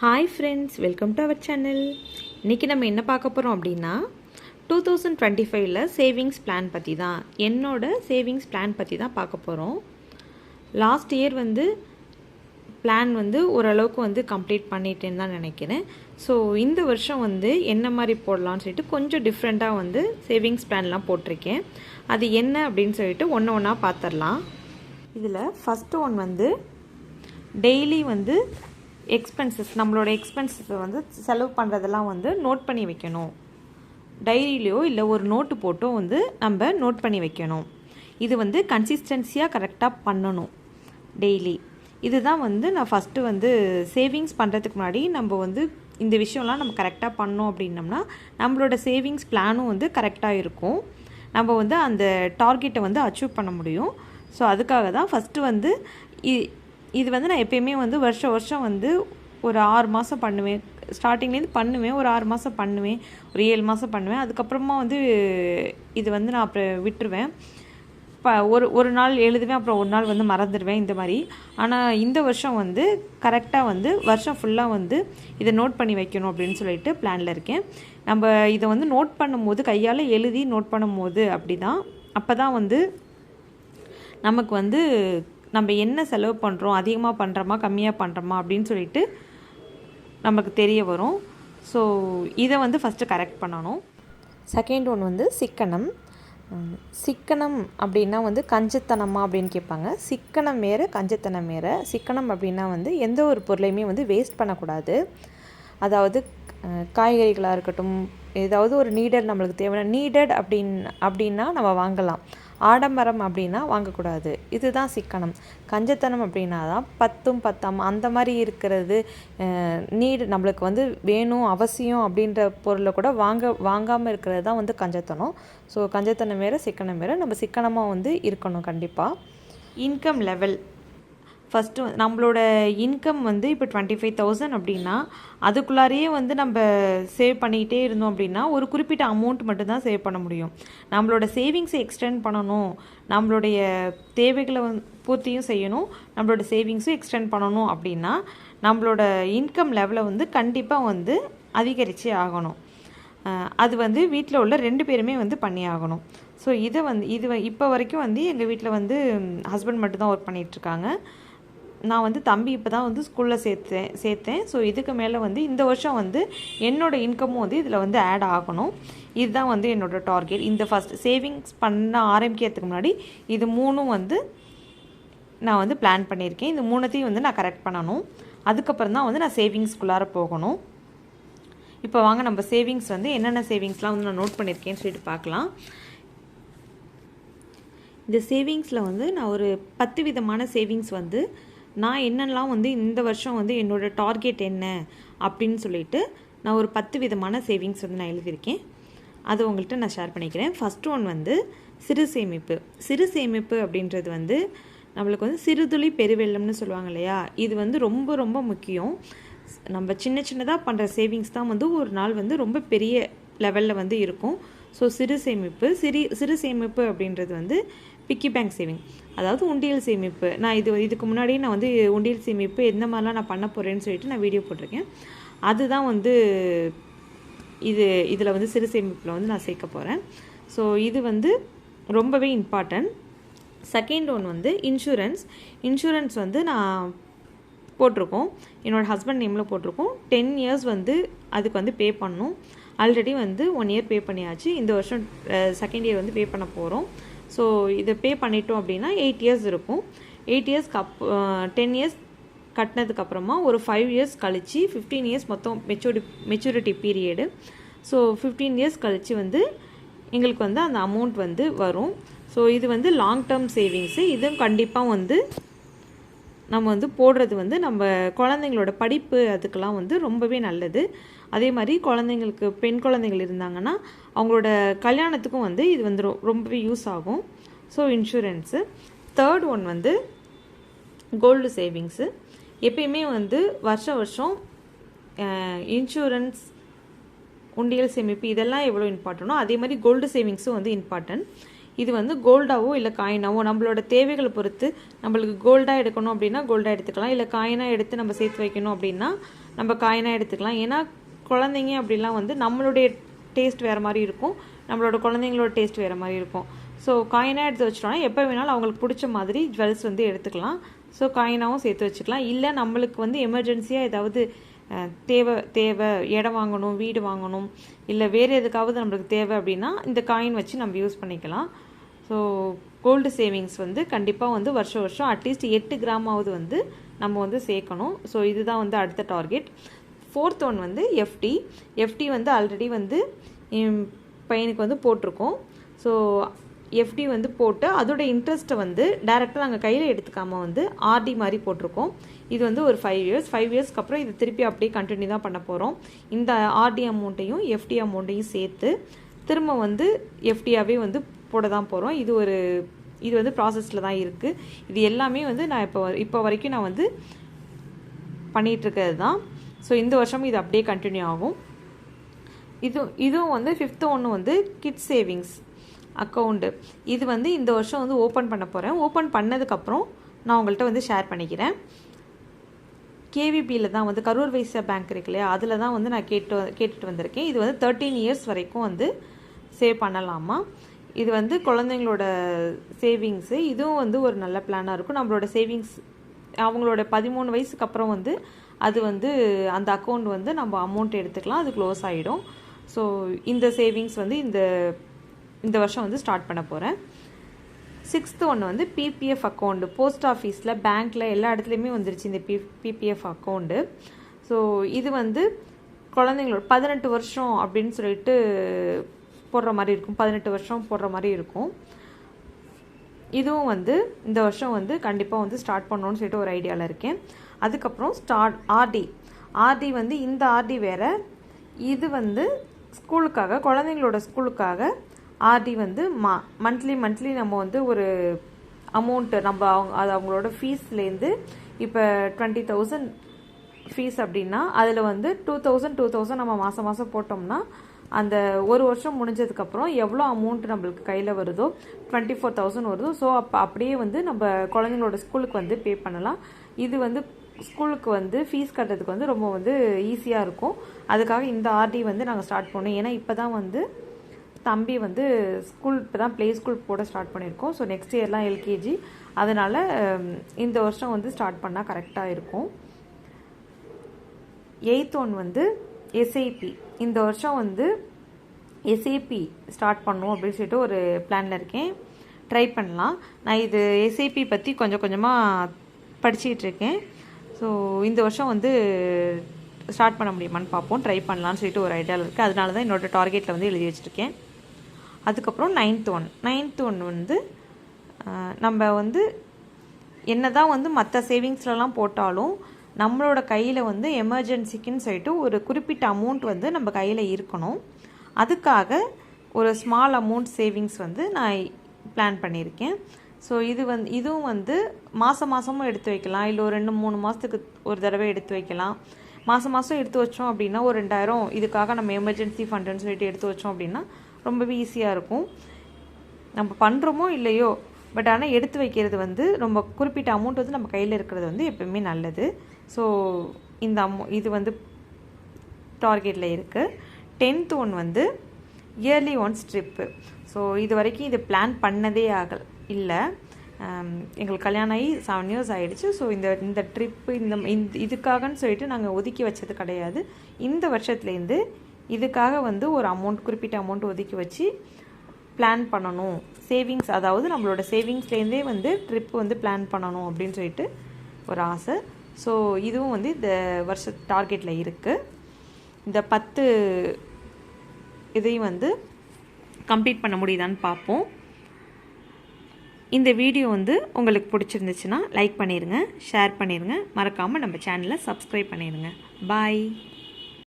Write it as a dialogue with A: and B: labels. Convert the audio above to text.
A: Hi friends welcome to our channel இன்றைக்கி நம்ம என்ன பார்க்க போகிறோம் அப்படின்னா டூ தௌசண்ட் டுவெண்ட்டி ஃபைவ்ல சேவிங்ஸ் பிளான் பற்றி தான் என்னோட சேவிங்ஸ் பிளான் பற்றி தான் பார்க்க போகிறோம் லாஸ்ட் இயர் வந்து பிளான் வந்து ஓரளவுக்கு வந்து கம்ப்ளீட் பண்ணிட்டேன்னு தான் நினைக்கிறேன். ஸோ இந்த வருஷம் வந்து என்ன மாதிரி போடலான்னு சொல்லிட்டு கொஞ்சம் டிஃப்ரெண்ட்டாக வந்து சேவிங்ஸ் பிளான்லாம் போட்டிருக்கேன். அது என்ன அப்படின்னு சொல்லிட்டு ஒன்று ஒன்றா பார்த்துடலாம். இதில் ஃபஸ்ட்டு ஒன் வந்து டெய்லி வந்து எக்ஸ்பென்சஸ் நம்மளோட எக்ஸ்பென்சஸை வந்து செலவு பண்ணுறதெல்லாம் வந்து நோட் பண்ணி வைக்கணும். டைரியிலையோ இல்லை ஒரு நோட்டு போட்டோ வந்து நம்ம நோட் பண்ணி வைக்கணும். இது வந்து கன்சிஸ்டன்சியாக கரெக்டாக பண்ணணும் டெய்லி இதுதான் வந்து நான் ஃபஸ்ட்டு வந்து சேவிங்ஸ் பண்ணுறதுக்கு முன்னாடி நம்ம வந்து இந்த விஷயம்லாம் நம்ம கரெக்டாக பண்ணோம் அப்படின்னம்னா நம்மளோட சேவிங்ஸ் பிளானும் வந்து கரெக்டாக இருக்கும். நம்ம வந்து அந்த டார்கெட்டை வந்து அச்சீவ் பண்ண முடியும். ஸோ அதுக்காக தான் ஃபஸ்ட்டு வந்து இ- இது வந்து நான் எப்பயுமே வந்து வருஷம் வருஷம் வந்து ஒரு ஆறு மாதம் பண்ணுவேன். ஸ்டார்டிங்லேருந்து பண்ணுவேன். ஒரு ஆறு மாதம் பண்ணுவேன். ஒரு ஏழு மாதம் பண்ணுவேன். அதுக்கப்புறமா வந்து இது வந்து நான் அப்புறம் விட்டுருவேன். ப ஒரு ஒரு நாள் எழுதுவேன். அப்புறம் ஒரு நாள் வந்து மறந்துடுவேன் இந்த மாதிரி. ஆனால் இந்த வருஷம் வந்து கரெக்டாக வந்து வருஷம் ஃபுல்லாக வந்து இதை நோட் பண்ணி வைக்கணும் அப்படின்னு சொல்லிட்டு பிளானில் இருக்கேன். நம்ம இதை வந்து நோட் பண்ணும்போது கையால் எழுதி நோட் பண்ணும்போது அப்படி தான் அப்போ தான் வந்து நமக்கு வந்து நம்ம என்ன செலவு பண்ணுறோம் அதிகமாக பண்ணுறோமா கம்மியாக பண்ணுறோமா அப்படின்னு சொல்லிட்டு நமக்கு தெரிய வரும். ஸோ இதை வந்து ஃபஸ்ட்டு கரெக்ட் பண்ணணும். செகண்ட் ஒன் வந்து சிக்கனம். சிக்கனம் அப்படின்னா வந்து கஞ்சத்தனமா அப்படின்னு கேட்பாங்க. சிக்கனம் வேறு கஞ்சத்தனம் வேறு சிக்கனம் அப்படின்னா வந்து எந்த ஒரு பொருளையுமே வந்து வேஸ்ட் பண்ணக்கூடாது. அதாவது காய்கறிகளாக இருக்கட்டும் ஏதாவது ஒரு நீடட் நம்மளுக்கு தேவையான நீடட் அப்படின் அப்படின்னா நம்ம வாங்கலாம். ஆடம்பரம் அப்படின்னா வாங்கக்கூடாது. இதுதான் சிக்கனம். கஞ்சத்தனம் அப்படின்னா தான் பத்தும் பத்தாம் அந்த மாதிரி இருக்கிறது நீடு நம்மளுக்கு வந்து வேணும் அவசியம் அப்படின்ற பொருளை கூட வாங்க வாங்காமல் இருக்கிறது தான் வந்து கஞ்சத்தனம். ஸோ கஞ்சத்தனம் வேறு சிக்கனம் வேறு நம்ம சிக்கனமாக வந்து இருக்கணும் கண்டிப்பாக இன்கம் லெவல் ஃபஸ்ட்டு நம்மளோட இன்கம் வந்து இப்போ டுவெண்ட்டி ஃபைவ் தௌசண்ட் அப்படின்னா அதுக்குள்ளாரையே வந்து நம்ம சேவ் பண்ணிக்கிட்டே இருந்தோம் அப்படின்னா ஒரு குறிப்பிட்ட அமௌண்ட் மட்டும்தான் சேவ் பண்ண முடியும். நம்மளோட சேவிங்ஸை எக்ஸ்டெண்ட் பண்ணணும். நம்மளுடைய தேவைகளை வந் பூர்த்தியும் செய்யணும். நம்மளோட சேவிங்ஸும் எக்ஸ்டெண்ட் பண்ணணும் அப்படின்னா நம்மளோட இன்கம் லெவலை வந்து கண்டிப்பாக வந்து அதிகரித்து ஆகணும். அது வந்து வீட்டில் உள்ள ரெண்டு பேருமே வந்து பண்ணி ஆகணும் ஸோ இதை வந்து இது வ- இப்போ வரைக்கும் வந்து எங்கள் வீட்டில் வந்து ஹஸ்பண்ட் மட்டும்தான் ஒர்க் பண்ணிகிட்ருக்காங்க நான் வந்து தம்பி இப்போ தான் வந்து ஸ்கூலில் சேர்த்தேன் சேர்த்தேன். ஸோ இதுக்கு மேலே வந்து இந்த வருஷம் வந்து என்னோட இன்கமும் வந்து இதில் வந்து ஆட் ஆகணும். இதுதான் வந்து என்னோட டார்கெட் இந்த ஃபஸ்ட் சேவிங்ஸ் பண்ண ஆரம்பிக்கிறதுக்கு முன்னாடி இது மூணும் வந்து நான் வந்து பிளான் பண்ணியிருக்கேன். இந்த மூணுத்தையும் வந்து நான் கரெக்ட் பண்ணணும். அதுக்கப்புறம் தான் வந்து நான் சேவிங்ஸ்குள்ளார போகணும். இப்போ வாங்க நம்ம சேவிங்ஸ் வந்து என்னென்ன சேவிங்ஸ்லாம் வந்து நான் நோட் பண்ணியிருக்கேன்னு சொல்லிட்டு பார்க்கலாம். இந்த சேவிங்ஸில் வந்து நான் ஒரு பத்து விதமான சேவிங்ஸ் வந்து நான் என்னெல்லாம் வந்து இந்த வருஷம் வந்து என்னோடய டார்கெட் என்ன அப்படின்னு சொல்லிட்டு நான் ஒரு பத்து விதமான சேவிங்ஸ் வந்து நான் எழுதியிருக்கேன். அது உங்கள்கிட்ட நான் ஷேர் பண்ணிக்கிறேன். ஃபஸ்ட் ஒன் வந்து சிறு சேமிப்பு. சிறு சேமிப்பு அப்படின்றது வந்து நம்மளுக்கு வந்து சிறுதுளி பெருவெள்ளம்னு சொல்லுவாங்க இல்லையா? இது வந்து ரொம்ப ரொம்ப முக்கியம். நம்ம சின்ன சின்னதாக பண்ணுற சேவிங்ஸ் தான் வந்து ஒரு நாள் வந்து ரொம்ப பெரிய லெவலில் வந்து இருக்கும். ஸோ சிறு சேமிப்பு சிறு சிறு சேமிப்பு அப்படின்றது வந்து பிக்கி பேங்க் சேவிங் அதாவது உண்டியல் சேமிப்பு. நான் இது இதுக்கு முன்னாடி நான் வந்து உண்டியல் சேமிப்பு எந்த மாதிரிலாம் நான் பண்ண போகிறேன்னு சொல்லிட்டு நான் வீடியோ போட்டிருக்கேன். அதுதான் வந்து இது இதில் வந்து சிறு சேமிப்பில் வந்து நான் சேர்க்க போகிறேன் ஸோ இது வந்து ரொம்பவே இம்பார்ட்டன்ட் செகண்ட் ஒன் வந்து இன்சூரன்ஸ் இன்சூரன்ஸ் வந்து நான் போட்டிருக்கோம். என்னோடய ஹஸ்பண்ட் நேமில் போட்டிருக்கோம். டென் இயர்ஸ் வந்து அதுக்கு வந்து பே பண்ணணும். ஆல்ரெடி வந்து ஒன் இயர் பே பண்ணியாச்சு. இந்த வருஷம் செகண்ட் இயர் வந்து பே பண்ண போகிறோம் ஸோ இதை பே பண்ணிட்டோம் அப்படின்னா எயிட் இயர்ஸ் இருக்கும். எயிட் இயர்ஸ்க்கு அப் டென் இயர்ஸ் கட்டினதுக்கப்புறமா ஒரு ஃபைவ் இயர்ஸ் கழிச்சு ஃபிஃப்டீன் இயர்ஸ் மொத்தம் மெச்சூரி maturity period so fifteen years கழித்து வந்து எங்களுக்கு வந்து அந்த அமௌண்ட் வந்து வரும். ஸோ இது வந்து லாங் டேர்ம் சேவிங்ஸு இதுவும் கண்டிப்பாக வந்து நம்ம வந்து போடுறது வந்து நம்ம குழந்தைங்களோட படிப்பு அதுக்கெல்லாம் வந்து ரொம்பவே நல்லது. அதே மாதிரி குழந்தைங்களுக்கு பெண் குழந்தைகள் இருந்தாங்கன்னா அவங்களோட கல்யாணத்துக்கும் வந்து இது வந்து ரொ- ரொம்பவே யூஸ் ஆகும். ஸோ இன்சூரன்ஸு தேர்ட் ஒன் வந்து கோல்டு சேவிங்ஸு எப்பயுமே வந்து வருஷம் வருஷம் இன்சூரன்ஸ் உண்டியல் சேமிப்பு இதெல்லாம் எவ்வளோ இம்பார்ட்டனோ அதே மாதிரி கோல்டு சேவிங்ஸும் வந்து இம்பார்ட்டன்ட் இது வந்து கோல்டாவோ இல்லை காயினாவோ நம்மளோட தேவைகளை பொறுத்து நம்மளுக்கு கோல்டாக எடுக்கணும் அப்படின்னா கோல்டாக எடுத்துக்கலாம். இல்லை காயினாக எடுத்து நம்ம சேர்த்து வைக்கணும் அப்படின்னா நம்ம காயினாக எடுத்துக்கலாம். ஏன்னா குழந்தைங்க அப்படிலாம் வந்து நம்மளுடைய டேஸ்ட் வேறு மாதிரி இருக்கும். நம்மளோட குழந்தைங்களோட டேஸ்ட் வேறு மாதிரி இருக்கும். ஸோ காயினாக எடுத்து வச்சிட்டோம்னா எப்போ வேணாலும் அவங்களுக்கு பிடிச்ச மாதிரி ஜுவல்ஸ் வந்து எடுத்துக்கலாம். ஸோ காயினாகவும் சேர்த்து வச்சுக்கலாம். இல்லை நம்மளுக்கு வந்து எமர்ஜென்சியாக ஏதாவது தேவை தேவை இடம் வாங்கணும் வீடு வாங்கணும் இல்லை வேறு எதுக்காவது நம்மளுக்கு தேவை அப்படின்னா இந்த காயின் வச்சு நம்ம யூஸ் பண்ணிக்கலாம். ஸோ கோல்டு சேவிங்ஸ் வந்து கண்டிப்பாக வந்து வருஷம் வருஷம் அட்லீஸ்ட் எட்டு கிராமாவது வந்து நம்ம வந்து சேர்க்கணும். ஸோ இதுதான் வந்து அடுத்த டார்கெட் ஃபோர்த் ஒன் வந்து எஃப்டி எஃப்டி வந்து ஆல்ரெடி வந்து பையனுக்கு வந்து போட்டிருக்கோம். ஸோ எஃப்டி வந்து போட்டு அதோட இன்ட்ரெஸ்ட்டை வந்து டேரெக்டாக நாங்கள் கையில் எடுத்துக்காமல் வந்து ஆர்டி மாதிரி போட்டிருக்கோம். இது வந்து ஒரு ஃபைவ் இயர்ஸ் ஃபைவ் இயர்ஸ்க்கு அப்புறம் இது திருப்பி அப்படியே கண்டினியூ தான் பண்ண போகிறோம் இந்த ஆர்டி அமௌண்ட்டையும் எஃப்டி அமௌண்ட்டையும் சேர்த்து திரும்ப வந்து எஃப்டியாகவே வந்து போட தான் போகிறோம் இது ஒரு இது வந்து ப்ராசஸில் தான் இருக்குது இது எல்லாமே வந்து நான் இப்போ இப்போ வரைக்கும் நான் வந்து பண்ணிகிட்ருக்கிறது தான். ஸோ இந்த வருஷமும் இது அப்படியே கண்டினியூ ஆகும். இது இதுவும் வந்து ஃபிஃப்த்து ஒன்று வந்து கிட்ஸ் சேவிங்ஸ் அக்கௌண்ட்டு இது வந்து இந்த வருஷம் வந்து ஓப்பன் பண்ண போகிறேன் ஓப்பன் பண்ணதுக்கப்புறம் நான் உங்கள்கிட்ட வந்து ஷேர் பண்ணிக்கிறேன். கேவிபியில் தான் வந்து கரூர் வைசியா பேங்க் இருக்கு இல்லையா? அதில் தான் வந்து நான் கேட்டு கேட்டுட்டு வந்திருக்கேன். இது வந்து தேர்ட்டீன் இயர்ஸ் வரைக்கும் வந்து சேவ் பண்ணலாமா? இது வந்து குழந்தைங்களோட சேவிங்ஸு இதுவும் வந்து ஒரு நல்ல பிளானாக இருக்கும். நம்மளோட சேவிங்ஸ் அவங்களோட பதிமூணு வயசுக்கு அப்புறம் வந்து அது வந்து அந்த அக்கௌண்ட் வந்து நம்ம அமௌண்ட் எடுத்துக்கலாம். அது க்ளோஸ் ஆகிடும் ஸோ இந்த சேவிங்ஸ் வந்து இந்த இந்த வருஷம் வந்து ஸ்டார்ட் பண்ண போகிறேன் சிக்ஸ்த்து ஒன்று வந்து பிபிஎஃப் அக்கௌண்ட்டு போஸ்ட் ஆஃபீஸில் பேங்க்கில் எல்லா இடத்துலையுமே வந்துருச்சு இந்த பி பிபிஎஃப் அக்கௌண்ட்டு ஸோ இது வந்து குழந்தைங்களோட பதினெட்டு வருஷம் அப்படின்னு சொல்லிட்டு போடுற மாதிரி இருக்கும். பதினெட்டு வருஷம் போடுற மாதிரி இருக்கும். இதுவும் வந்து இந்த வருஷம் வந்து கண்டிப்பாக வந்து ஸ்டார்ட் பண்ணணும்னு சொல்லிட்டு ஒரு ஐடியாவில் இருக்கேன். அதுக்கப்புறம் ஸ்டார்ட் ஆர்டி ஆர்டி வந்து இந்த ஆர்டி வேற. இது வந்து ஸ்கூலுக்காக குழந்தைங்களோட ஸ்கூலுக்காக ஆர்டி வந்து மா மந்த்லி மந்த்லி நம்ம வந்து ஒரு அமௌண்ட்டு நம்ம அவங்க அது அவங்களோட ஃபீஸ்லேருந்து இப்போ டுவெண்ட்டி தௌசண்ட் ஃபீஸ் அப்படின்னா அதில் வந்து டூ தௌசண்ட் டூ தௌசண்ட் நம்ம மாதம் மாதம் போட்டோம்னா அந்த ஒரு வருஷம் முடிஞ்சதுக்கப்புறம் எவ்வளோ அமௌண்ட் நம்மளுக்கு கையில் வருதோ டுவெண்ட்டி ஃபோர் தௌசண்ட் வருதோ ஸோ அப்போ அப்படியே வந்து நம்ம குழந்தைங்களோட ஸ்கூலுக்கு வந்து பே பண்ணலாம். இது வந்து ஸ்கூலுக்கு வந்து ஃபீஸ் கட்டுறதுக்கு வந்து ரொம்ப வந்து ஈஸியாக இருக்கும். அதுக்காக இந்த ஆர்டி வந்து நாங்கள் ஸ்டார்ட் பண்ணோம். ஏன்னா இப்போ தான் வந்து தம்பி வந்து ஸ்கூல் இப்போ தான் ப்ளே ஸ்கூல் போட ஸ்டார்ட் பண்ணியிருக்கோம். ஸோ நெக்ஸ்ட் இயர்லாம் எல்கேஜி அதனால் இந்த வருஷம் வந்து ஸ்டார்ட் பண்ணால் கரெக்டாக இருக்கும். எயித் ஒன் வந்து எஸ்ஐபி இந்த வருஷம் வந்து எஸ்ஏபி ஸ்டார்ட் பண்ணும் அப்படின்னு சொல்லிட்டு ஒரு பிளானில் இருக்கேன். ட்ரை பண்ணலாம். நான் இது எஸ்ஏபி பற்றி கொஞ்சம் கொஞ்சமாக படிச்சுக்கிட்டு இருக்கேன். ஸோ இந்த வருஷம் வந்து ஸ்டார்ட் பண்ண முடியுமான்னு பார்ப்போம். ட்ரை பண்ணலான்னு சொல்லிட்டு ஒரு ஐடியாவில் இருக்குது அதனால தான் என்னோடய டார்கெட்டில் வந்து எழுதி வச்சுருக்கேன். அதுக்கப்புறம் நைன்த் ஒன் நைன்த் ஒன் வந்து நம்ம வந்து என்ன தான் வந்து மற்ற சேவிங்ஸ்லலாம் போட்டாலும் நம்மளோட கையில் வந்து எமர்ஜென்சிக்குன்னு சொல்லிட்டு ஒரு குறிப்பிட்ட அமௌண்ட் வந்து நம்ம கையில் இருக்கணும். அதுக்காக ஒரு ஸ்மால் அமௌண்ட் சேவிங்ஸ் வந்து நான் பிளான் பண்ணியிருக்கேன். ஸோ இது வந்து இதுவும் வந்து மாதம் மாதமும் எடுத்து வைக்கலாம். இல்லை ஒரு ரெண்டு மூணு மாதத்துக்கு ஒரு தடவை எடுத்து வைக்கலாம். மாதம் மாதம் எடுத்து வச்சோம் அப்படின்னா ஒரு ரெண்டாயிரம் இதுக்காக நம்ம எமர்ஜென்சி ஃபண்டுன்னு சொல்லிட்டு எடுத்து வச்சோம் அப்படின்னா ரொம்பவே ஈஸியாக இருக்கும். நம்ம பண்ணுறோமோ இல்லையோ பட் ஆனால் எடுத்து வைக்கிறது வந்து ரொம்ப குறிப்பிட்ட அமௌண்ட் வந்து நம்ம கையில் இருக்கிறது வந்து எப்பவுமே நல்லது. ஸோ இந்த அமௌ இது வந்து டார்கெட்டில் இருக்குது டென்த் ஒன் வந்து இயர்லி ஒன்ஸ் ட்ரிப்பு ஸோ இது வரைக்கும் இது பிளான் பண்ணதே ஆகல் இல்லை. எங்களுக்கு கல்யாணம் ஆகி செவன் இயர்ஸ் ஆகிடுச்சு ஸோ இந்த இந்த ட்ரிப்பு இந்த இந்த இதுக்காகன்னு சொல்லிட்டு நாங்கள் ஒதுக்கி வச்சது கிடையாது. இந்த வருஷத்துலேருந்து இதுக்காக வந்து ஒரு அமௌண்ட் குறிப்பிட்ட அமௌண்ட் ஒதுக்கி வச்சு பிளான் பண்ணணும். சேவிங்ஸ் அதாவது நம்மளோட சேவிங்ஸ்லேருந்தே வந்து ட்ரிப் வந்து பிளான் பண்ணணும் அப்படின்னு சொல்லிட்டு ஒரு ஆசை. ஸோ இதுவும் வந்து இந்த வருஷ டார்கெட்டில் இருக்குது இந்த பத்து இதையும் வந்து கம்ப்ளீட் பண்ண முடியுதான்னு பார்ப்போம். இந்த வீடியோ வந்து உங்களுக்கு பிடிச்சிருந்துச்சுன்னா லைக் பண்ணிடுங்க ஷேர் பண்ணிடுங்க மறக்காமல் நம்ம சேனலை சப்ஸ்கிரைப் பண்ணிடுங்க பாய்